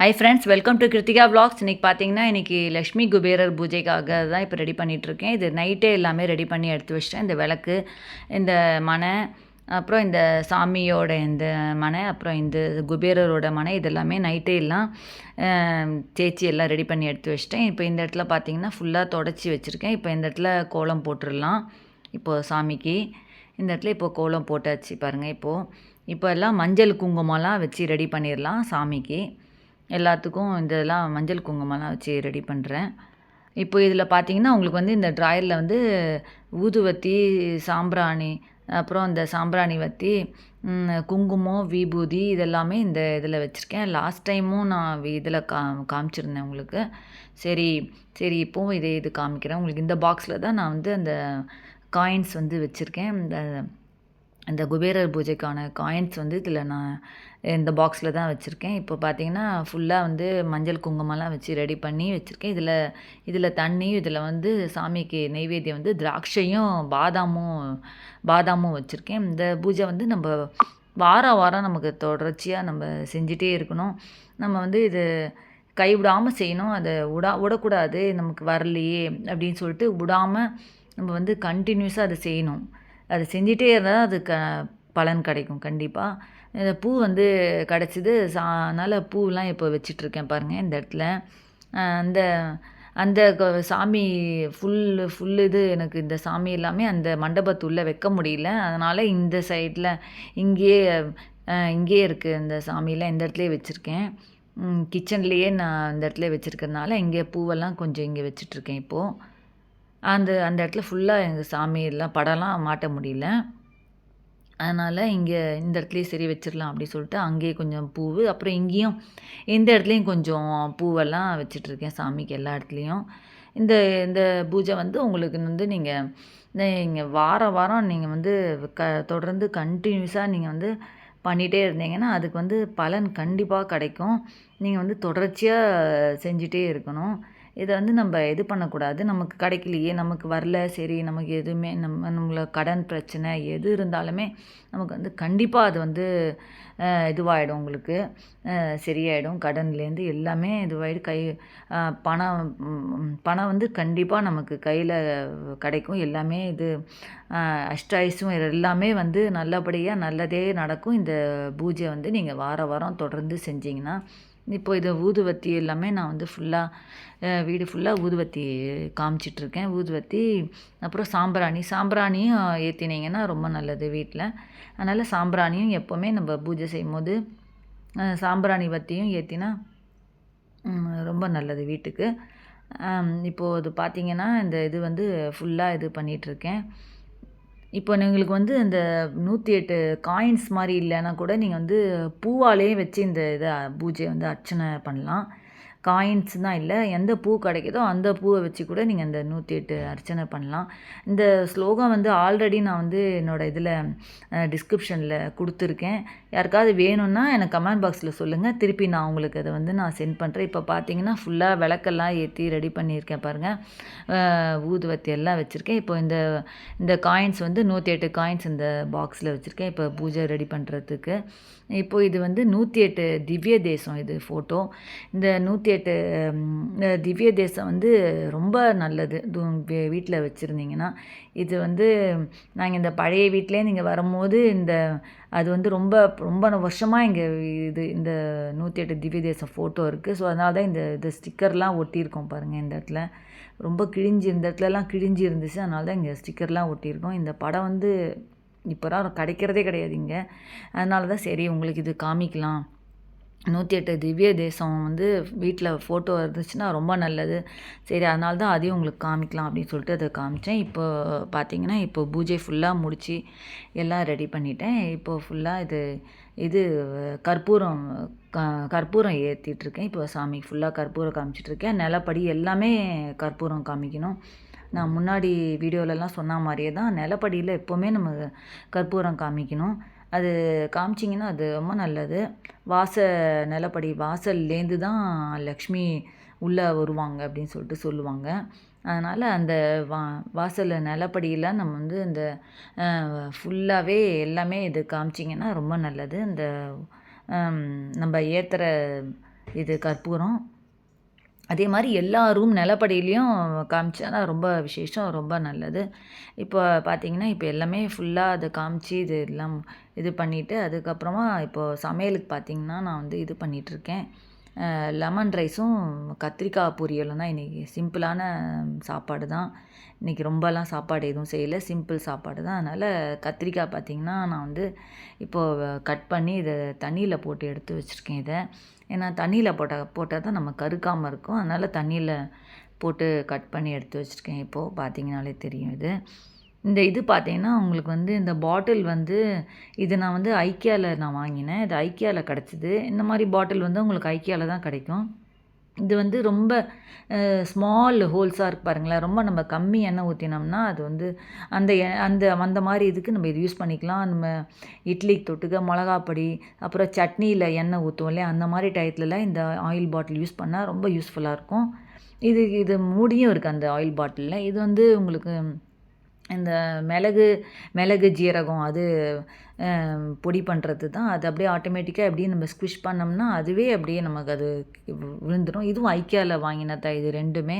Hi friends welcome to Krithika vlogs இன்றைக்கி பார்த்தீங்கன்னா இன்றைக்கி லக்ஷ்மி குபேரர் பூஜைக்காக தான் இப்போ ரெடி பண்ணிகிட்ருக்கேன் இது நைட்டே எல்லாமே ரெடி பண்ணி எடுத்து வச்சிட்டேன். இந்த விளக்கு இந்த மனை அப்புறம் இந்த சாமியோட இந்த மனை அப்புறம் இந்த குபேரரோட மனை இதெல்லாமே நைட்டே எல்லாம் தேய்ச்சி எல்லாம் ரெடி பண்ணி எடுத்து வச்சிட்டேன். இப்போ இந்த இடத்துல பார்த்தீங்கன்னா ஃபுல்லாக தொடச்சி வச்சுருக்கேன். இப்போ இந்த இடத்துல கோலம் போட்டுடலாம். இப்போது சாமிக்கு இந்த இடத்துல இப்போ கோலம் போட்டாச்சு பாருங்கள் இப்போது இப்போ எல்லாம் மஞ்சள் குங்குமம்லாம் வச்சு ரெடி பண்ணிடலாம் சாமிக்கு. எல்லாத்துக்கும் இதெல்லாம் மஞ்சள் குங்குமம்லாம் வச்சு ரெடி பண்ணுறேன் இப்போ இதில் பார்த்தீங்கன்னா உங்களுக்கு வந்து இந்த ட்ராயரில் வந்து ஊதுவத்தி சாம்பிராணி அப்புறம் இந்த சாம்பிராணி வத்தி குங்குமம் விபூதி இதெல்லாமே இந்த இதில் வச்சுருக்கேன். லாஸ்ட் டைமும் நான் இதில் கா காமிச்சிருந்தேன் உங்களுக்கு. சரி சரி இப்போவும் இதே இது காமிக்கிறேன். உங்களுக்கு இந்த பாக்ஸில் தான் நான் வந்து அந்த காயின்ஸ் வந்து வச்சுருக்கேன். இந்த இந்த குபேரர் பூஜைக்கான காயின்ஸ் வந்து இதில் நான் இந்த பாக்ஸில் தான் வச்சுருக்கேன். இப்போ பார்த்தீங்கன்னா ஃபுல்லாக வந்து மஞ்சள் குங்குமம்லாம் வச்சு ரெடி பண்ணி வச்சுருக்கேன். இதில் இதில் தண்ணியும் இதில் வந்து சாமிக்கு நெய்வேத்தியம் வந்து திராட்சையும் பாதாமும் பாதாமும் வச்சுருக்கேன். இந்த பூஜை வந்து நம்ம வாரம் வாரம் நமக்கு தொடர்ச்சியாக நம்ம செஞ்சிட்டே இருக்கணும். நம்ம வந்து இது கைவிடாமல் செய்யணும். அதை விடா விடக்கூடாது. நமக்கு வரலையே அப்படின்னு சொல்லிட்டு விடாமல் நம்ம வந்து கண்டினியூஸாக அதை செய்யணும். அது செஞ்சிட்டே இருந்தால் அது க பலன் கிடைக்கும் கண்டிப்பாக இந்த பூ வந்து கிடச்சிது. சா அதனால் பூவெலாம் இப்போ வச்சிட்ருக்கேன் பாருங்கள் இந்த இடத்துல. அந்த அந்த க- சாமி ஃபுல்லு ஃபுல் இது எனக்கு இந்த சாமி எல்லாமே அந்த மண்டபத்துள்ளே வைக்க முடியல. அதனால் இந்த சைடில் இங்கேயே இங்கேயே இருக்குது இந்த சாமியெலாம் இந்த இடத்துலையே வச்சுருக்கேன். கிச்சன்லேயே நான் இந்த இடத்துல வச்சுருக்கறனால இங்கே பூவெல்லாம் கொஞ்சம் இங்கே வச்சிட்ருக்கேன் இப்போது அந்த அந்த இடத்துல ஃபுல்லாக எங்கள் சாமி எல்லாம் படம்லாம் மாட்ட முடியல. அதனால் இங்கே இந்த இடத்துலையே சரி வச்சிடலாம் அப்படி சொல்லிட்டு அங்கேயே கொஞ்சம் பூவு அப்புறம் இங்கேயும் இந்த இடத்துலையும் கொஞ்சம் பூவெல்லாம் வச்சிட்ருக்கேன் சாமிக்கு எல்லா இடத்துலையும். இந்த இந்த பூஜை வந்து உங்களுக்கு வந்து நீங்கள் நீங்கள் வாரம் வாரம் நீங்கள் வந்து க தொடர்ந்து கண்டினியூஸாக நீங்கள் வந்து பண்ணிகிட்டே இருந்தீங்கன்னா அதுக்கு வந்து பலன் கண்டிப்பாக கிடைக்கும். நீங்கள் வந்து தொடர்ச்சியாக செஞ்சிட்டே இருக்கணும். இதை வந்து நம்ம இது பண்ணக்கூடாது. நமக்கு கிடைக்கலையே நமக்கு வரல சரி நமக்கு எதுவுமே நம்ம நம்மளை கடன் பிரச்சனை எது இருந்தாலுமே நமக்கு வந்து கண்டிப்பாக அது வந்து இதுவாகிடும் உங்களுக்கு. சரியாயிடும். கடன்லேருந்து எல்லாமே இதுவாகிடும் கை பணம் பணம் வந்து கண்டிப்பாக நமக்கு கையில் கிடைக்கும். எல்லாமே இது அஷ்டாயிஸும் அஷ்டாயுசும் இது எல்லாமே வந்து நல்லபடியாக நல்லதே நடக்கும். இந்த பூஜை வந்து நீங்கள் வார வாரம் தொடர்ந்து செஞ்சீங்கன்னா இப்போ இது ஊதுவத்தி எல்லாமே நான் வந்து ஃபுல்லாக வீடு ஃபுல்லாக ஊதுவத்தி காமிச்சிட்ருக்கேன். ஊதுவத்தி அப்புறம் சாம்பிராணி. சாம்பிராணியும் ஏற்றினீங்கன்னா ரொம்ப நல்லது வீட்டில் அதனால் சாம்பிராணியும் எப்போவுமே நம்ம பூஜை செய்யும் போது சாம்பிராணி வத்தியும் ஏற்றினா ரொம்ப நல்லது வீட்டுக்கு. இப்போது அது பார்த்திங்கன்னா இந்த இது வந்து ஃபுல்லாக இது பண்ணிகிட்ருக்கேன் இப்போ எங்களுக்கு வந்து இந்த நூற்றி எட்டு காயின்ஸ் மாதிரி இல்லைன்னா கூட நீங்கள் வந்து பூவாலே வச்சு இந்த இதை பூஜையை வந்து அர்ச்சனை பண்ணலாம். காயின்ஸ் தான் இல்லை எந்த பூ கிடைக்குதோ அந்த பூவை வச்சு கூட நீங்கள் இந்த நூற்றி எட்டு அர்ச்சனை பண்ணலாம். இந்த ஸ்லோகம் வந்து ஆல்ரெடி நான் வந்து என்னோடய இதில் டிஸ்கிரிப்ஷனில் கொடுத்துருக்கேன். யாருக்காவது வேணும்னா எனக்கு கமெண்ட் பாக்ஸில் சொல்லுங்கள் திருப்பி நான் உங்களுக்கு அதை வந்து நான் சென்ட் பண்ணுறேன் இப்போ பார்த்தீங்கன்னா ஃபுல்லாக விளக்கெல்லாம் ஏற்றி ரெடி பண்ணியிருக்கேன் பாருங்கள் ஊதுவத்தி எல்லாம் வச்சுருக்கேன். இப்போ இந்த இந்த காயின்ஸ் வந்து நூற்றி எட்டு காயின்ஸ் இந்த பாக்ஸில் வச்சுருக்கேன். இப்போ பூஜை ரெடி பண்ணுறதுக்கு இப்போ இது வந்து நூற்றி எட்டு திவ்ய தேசம் இது ஃபோட்டோ இந்த நூற்றி எட்டு திவ்ய தேசம் வந்து ரொம்ப நல்லது. வீட்டில் வச்சுருந்தீங்கன்னா இது வந்து நாங்கள் இந்த பழைய வீட்டிலே நீங்கள் வரும்போது இந்த அது வந்து ரொம்ப ரொம்ப வருஷமாக இங்கே இது இந்த நூற்றி எட்டு திவ்ய தேசம் ஃபோட்டோ இருக்குது ஸோ அதனால தான் இந்த இது ஸ்டிக்கர்லாம் ஒட்டியிருக்கோம் பாருங்கள் இந்த இடத்துல. ரொம்ப கிழிஞ்சி இந்த இடத்துலலாம் கிழிஞ்சி இருந்துச்சு. அதனால தான் இங்கே ஸ்டிக்கர்லாம் ஒட்டியிருக்கோம். இந்த படம் வந்து இப்போலாம் கிடைக்கிறதே கிடையாது இங்கே அதனால தான் சரி உங்களுக்கு இது காமிக்கலாம். நூற்றி எட்டு திவ்ய தேசம் வந்து வீட்டில் ஃபோட்டோ இருந்துச்சுன்னா ரொம்ப நல்லது. சரி அதனால தான் அதையும் உங்களுக்கு காமிக்கலாம் அப்படின்னு சொல்லிட்டு அதை காமிச்சேன். இப்போ பார்த்தீங்கன்னா இப்போ பூஜை ஃபுல்லாக முடித்து எல்லாம் ரெடி பண்ணிட்டேன். இப்போ ஃபுல்லாக இது இது கற்பூரம் க கற்பூரம் ஏற்றிட்டுருக்கேன் இப்போ சாமி ஃபுல்லாக கற்பூரம் காமிச்சிட்ருக்கேன் நிலப்படி எல்லாமே கற்பூரம் காமிக்கணும். நான் முன்னாடி வீடியோலலாம் சொன்ன மாதிரியே தான் நிலப்படியில் எப்போவுமே நம்ம கற்பூரம் காமிக்கணும். அது காமிச்சிங்கன்னா அது ரொம்ப நல்லது. வாச நிலப்படி வாசல்லேருந்து தான் லக்ஷ்மி உள்ளே வருவாங்க அப்படின்னு சொல்லிட்டு சொல்லுவாங்க. அதனால் அந்த வா வாசலில் நிலப்படியில் நம்ம வந்து இந்த ஃபுல்லாகவே எல்லாமே இது காமிச்சிங்கன்னா ரொம்ப நல்லது. இந்த நம்ம ஏற்றுற இது கற்பூரம். அதே மாதிரி எல்லா ரூம் நிலப்படியிலையும் காமிச்சா ரொம்ப விசேஷம் ரொம்ப நல்லது. இப்போ பார்த்தீங்கன்னா இப்போ எல்லாமே ஃபுல்லாக அதை காமிச்சு இது எல்லாம் இது பண்ணிவிட்டு அதுக்கப்புறமா இப்போது சமையலுக்கு பார்த்தீங்கன்னா நான் வந்து இது பண்ணிகிட்ருக்கேன் லெமன் ரைஸும் கத்திரிக்காய் பொரியலும் தான் இன்றைக்கி சிம்பிளான சாப்பாடு தான். இன்றைக்கி ரொம்பலாம் சாப்பாடு எதுவும் செய்யலை. சிம்பிள் சாப்பாடு தான். அதனால் கத்திரிக்காய் பார்த்திங்கன்னா நான் வந்து இப்போது கட் பண்ணி இதை தண்ணியில் போட்டு எடுத்து வச்சுருக்கேன் இதை. ஏன்னா தண்ணியில் போட்டால் போட்டால் தான் நம்ம கருக்காமல் இருக்கும். அதனால் தண்ணியில் போட்டு கட் பண்ணி எடுத்து வச்சுருக்கேன். இப்போது பார்த்தீங்கனாலே தெரியும் இது. இந்த இது பார்த்தீங்கன்னா உங்களுக்கு வந்து இந்த பாட்டில் வந்து இது நான் வந்து ஐக்கியாவில் நான் வாங்கினேன். இது ஐக்கியாவில் கிடச்சிது. இந்த மாதிரி பாட்டில் வந்து உங்களுக்கு ஐக்கியாவில் தான் கிடைக்கும். இது வந்து ரொம்ப ஸ்மால் ஹோல்ஸாக இருக்கு பாருங்களேன். ரொம்ப நம்ம கம்மி எண்ணெய் ஊற்றினோம்னா அது வந்து அந்த அந்த அந்த மாதிரி இதுக்கு நம்ம இது யூஸ் பண்ணிக்கலாம். நம்ம இட்லிக்கு தொட்டுக்க மிளகாப்பொடி அப்புறம் சட்னியில் எண்ணெய் ஊற்றுவோம் இல்லையா? அந்த மாதிரி டயத்துலலாம் இந்த ஆயில் பாட்டில் யூஸ் பண்ணால் ரொம்ப யூஸ்ஃபுல்லாக இருக்கும். இது இது மூடியும் இருக்குது அந்த ஆயில் பாட்டிலில் இது வந்து உங்களுக்கு இந்த மிளகு மிளகு ஜீரகம் அது பொடி பண்ணுறது தான் அது அப்படியே ஆட்டோமேட்டிக்காக அப்படியே நம்ம ஸ்குவிஷ் பண்ணோம்னா அதுவே அப்படியே நமக்கு அது விழுந்துடும் இதுவும் ஐக்கியாவில் வாங்கினதா தான் இது ரெண்டுமே.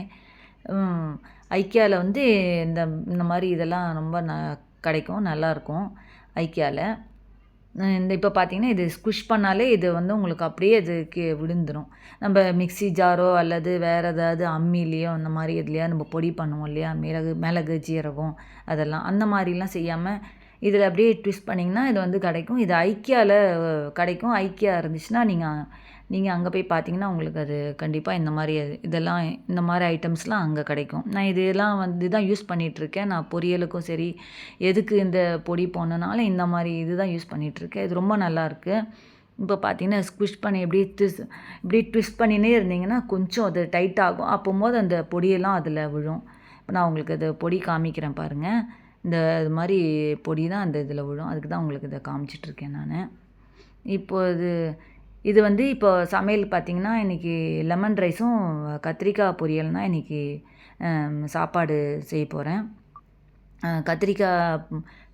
ஐக்கியாவில் வந்து இந்த இந்த மாதிரி இதெல்லாம் ரொம்ப ந கிடைக்கும் நல்லாயிருக்கும் ஐக்கியாவில் இந்த இப்போ பார்த்தீங்கன்னா இது ஸ்குஷ் பண்ணாலே இது வந்து உங்களுக்கு அப்படியே இது கீ விழுந்துடும் நம்ம மிக்ஸி ஜாரோ அல்லது வேறு ஏதாவது அம்மிலேயோ அந்த மாதிரி இதுலையோ நம்ம பொடி பண்ணுவோம் இல்லையா? மிளகு மிளகு ஜீரகம் அதெல்லாம். அந்த மாதிரிலாம் செய்யாமல் இதில் அப்படியே ட்விஸ்ட் பண்ணிங்கன்னா இது வந்து கிடைக்கும். இது ஐக்கியாவில் கிடைக்கும். ஐக்கியா இருந்துச்சுன்னா நீங்கள் நீங்கள் அங்கே போய் பார்த்தீங்கன்னா உங்களுக்கு அது கண்டிப்பாக இந்த மாதிரி இதெல்லாம் இந்த மாதிரி ஐட்டம்ஸ்லாம் அங்கே கிடைக்கும். நான் இதெல்லாம் வந்து தான் யூஸ் பண்ணிகிட்ருக்கேன் நான் பொரியலுக்கும் சரி எதுக்கு இந்த பொடி போனனாலும் இந்த மாதிரி இது தான் யூஸ் பண்ணிகிட்ருக்கேன் இது ரொம்ப நல்லாயிருக்கு இப்போ பார்த்தீங்கன்னா ஸ்குவிஷ் பண்ணி எப்படி ட்விஸ் இப்படி ட்விஸ்ட் பண்ணினே இருந்தீங்கன்னா கொஞ்சம் அது டைட் ஆகும். அப்போம்போது அந்த பொடியெல்லாம் அதில் விழும். இப்போ நான் உங்களுக்கு அது பொடி காமிக்கிறேன் பாருங்கள் இந்த இது மாதிரி பொடி தான் அந்த இதில் விழும். அதுக்கு தான் உங்களுக்கு இதை காமிச்சிட்ருக்கேன் நான். இப்போது இது இது வந்து இப்போ சமையல் பார்த்திங்கன்னா இன்றைக்கி லெமன் ரைஸும் கத்திரிக்காய் பொரியல் தான் இன்றைக்கி சாப்பாடு செய்ய போகிறேன் கத்திரிக்காய்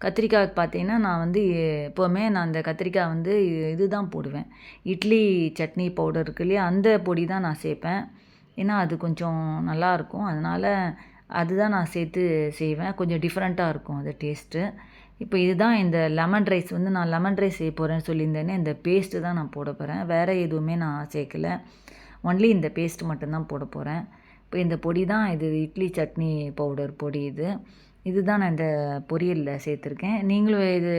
கத்திரிக்காய்க்கு பார்த்தீங்கன்னா நான் வந்து எப்போவுமே நான் அந்த கத்திரிக்காய் வந்து இது தான் போடுவேன். இட்லி சட்னி பவுடர் இருக்கு இல்லையா அந்த பொடி தான் நான் சேர்ப்பேன். ஏன்னா அது கொஞ்சம் நல்லாயிருக்கும். அதனால் அதுதான் நான் சேர்த்து செய்வேன். கொஞ்சம் டிஃப்ரெண்ட்டாக இருக்கும் அது டேஸ்ட்டு இப்போ இதுதான் இந்த லெமன் ரைஸ் வந்து நான் லெமன் ரைஸ் செய்ய போகிறேன்னு சொல்லியிருந்தேனே இந்த பேஸ்ட்டு தான் நான் போட போகிறேன் வேறு எதுவுமே நான் சேர்க்கல. ஒன்லி இந்த பேஸ்ட்டு மட்டும்தான் போட போகிறேன் இப்போ இந்த பொடி தான் இது இட்லி சட்னி பவுடர் பொடி இது. இதுதான் நான் இந்த பொரியலில் சேர்த்துருக்கேன். நீங்களும் இது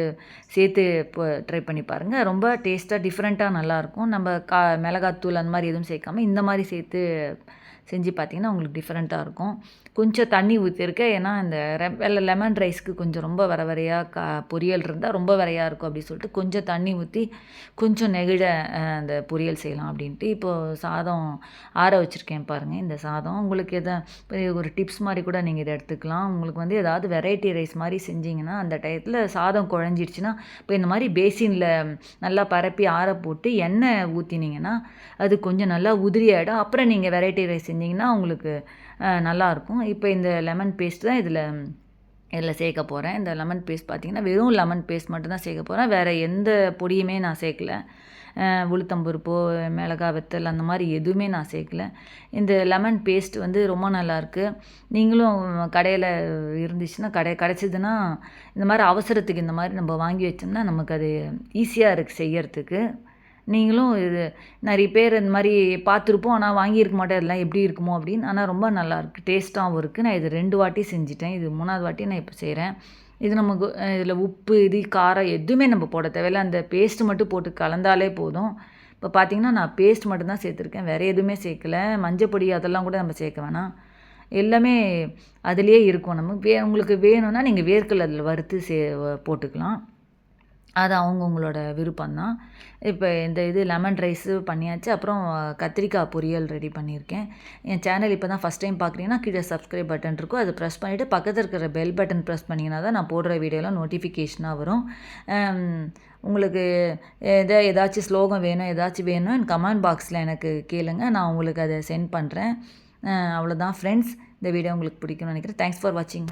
சேர்த்து இப்போ ட்ரை பண்ணி பாருங்கள் ரொம்ப டேஸ்ட்டாக டிஃப்ரெண்ட்டாக நல்லாயிருக்கும் நம்ம கா மிளகாத்தூள் அந்த மாதிரி எதுவும் சேர்க்காம இந்த மாதிரி சேர்த்து செஞ்சு பார்த்தீங்கன்னா உங்களுக்கு டிஃப்ரெண்ட்டாக இருக்கும். கொஞ்சம் தண்ணி ஊற்றிருக்கேன் ஏன்னா இந்த வெள்ளை லெமன் ரைஸ்க்கு கொஞ்சம் ரொம்ப வர வரையாக கா பொரியல் இருந்தால் ரொம்ப வரையாக இருக்கும் அப்படின்னு சொல்லிட்டு கொஞ்சம் தண்ணி ஊற்றி கொஞ்சம் நெகிழ அந்த பொரியல் செய்யலாம் அப்படின்ட்டு இப்போது சாதம் ஆற வச்சுருக்கேன் பாருங்கள் இந்த சாதம் உங்களுக்கு எதை ஒரு டிப்ஸ் மாதிரி கூட நீங்கள் இதை எடுத்துக்கலாம். உங்களுக்கு வந்து ஏதாவது வெரைட்டி ரைஸ் மாதிரி செஞ்சிங்கன்னா அந்த டயத்தில் சாதம் குழஞ்சிடுச்சுன்னா இப்போ இந்த மாதிரி பேசினில் நல்லா பரப்பி ஆற போட்டு எண்ணெய் ஊற்றினீங்கன்னா அது கொஞ்சம் நல்லா உதிரி ஆகிடும் அப்புறம் நீங்கள் வெரைட்டி ரைஸ் செஞ்சிங்கன்னா உங்களுக்கு நல்லாயிருக்கும் இப்போ இந்த லெமன் பேஸ்ட் தான் இதில் இதில் சேர்க்க போகிறேன் இந்த லெமன் பேஸ்ட் பார்த்திங்கன்னா வெறும் லெமன் பேஸ்ட் மட்டும்தான் சேர்க்க போகிறேன் வேறு எந்த பொடியுமே நான் சேர்க்கல. உளுத்தம்பருப்போ மிளகா வெத்தல் அந்த மாதிரி எதுவுமே நான் சேர்க்கல. இந்த லெமன் பேஸ்ட் வந்து ரொம்ப நல்லாயிருக்கு நீங்களும் கடையில் இருந்துச்சுன்னா கடை கிடச்சிதுன்னா இந்த மாதிரி அவசரத்துக்கு இந்த மாதிரி நம்ம வாங்கி வச்சோம்னா நமக்கு அது ஈஸியாக இருக்குது செய்யறதுக்கு. நீங்களும் இது நிறைய பேர் இந்த மாதிரி பார்த்துருப்போம். ஆனால் வாங்கியிருக்க மாட்டேன். இதெல்லாம் எப்படி இருக்குமோ அப்படின்னு. ஆனால் ரொம்ப நல்லாயிருக்கு டேஸ்ட்டாகவும் இருக்குது நான் இது ரெண்டு வாட்டி செஞ்சுட்டேன். இது மூணாவது வாட்டி நான் இப்போ செய்கிறேன் இது நமக்கு இதில் உப்பு இது காரம் எதுவுமே நம்ம போட தேவையில்ல. அந்த பேஸ்ட்டு மட்டும் போட்டு கலந்தாலே போதும். இப்போ பார்த்திங்கன்னா நான் பேஸ்ட் மட்டும்தான் சேர்த்துருக்கேன். வேறு எதுவுமே சேர்க்கல. மஞ்சப்பொடி அதெல்லாம் கூட நம்ம சேர்க்க வேணாம். எல்லாமே அதுலேயே இருக்கும். நம்ம வே உங்களுக்கு வேணும்னா நீங்கள் வேர்க்கல் அதில் வறுத்து சே போட்டுக்கலாம். அது அவங்கவுங்களோட விருப்பம் தான் இப்போ இந்த இது லெமன் ரைஸு பண்ணியாச்சு அப்புறம் கத்திரிக்காய் பொரியல் ரெடி பண்ணியிருக்கேன். என் சேனல் இப்போ தான் ஃபஸ்ட் டைம் பார்க்குறீங்கன்னா கீழே சப்ஸ்கிரைப் பட்டன் இருக்கும். அதை ப்ரெஸ் பண்ணிவிட்டு பக்கத்தில் இருக்கிற பெல் பட்டன் ப்ரெஸ் பண்ணிங்கன்னா தான் நான் போடுற வீடியோலாம் நோட்டிஃபிகேஷனாக வரும். உங்களுக்கு எதா ஏதாச்சும் ஸ்லோகம் வேணும் ஏதாச்சும் வேணும் என் கமெண்ட் பாக்ஸில் எனக்கு கேளுங்க. நான் உங்களுக்கு அதை சென்ட் பண்ணுறேன் அவ்வளோதான் ஃப்ரெண்ட்ஸ் இந்த வீடியோ உங்களுக்கு பிடிக்கும்னு நினைக்கிறேன். தேங்க்ஸ் ஃபார் வாட்சிங்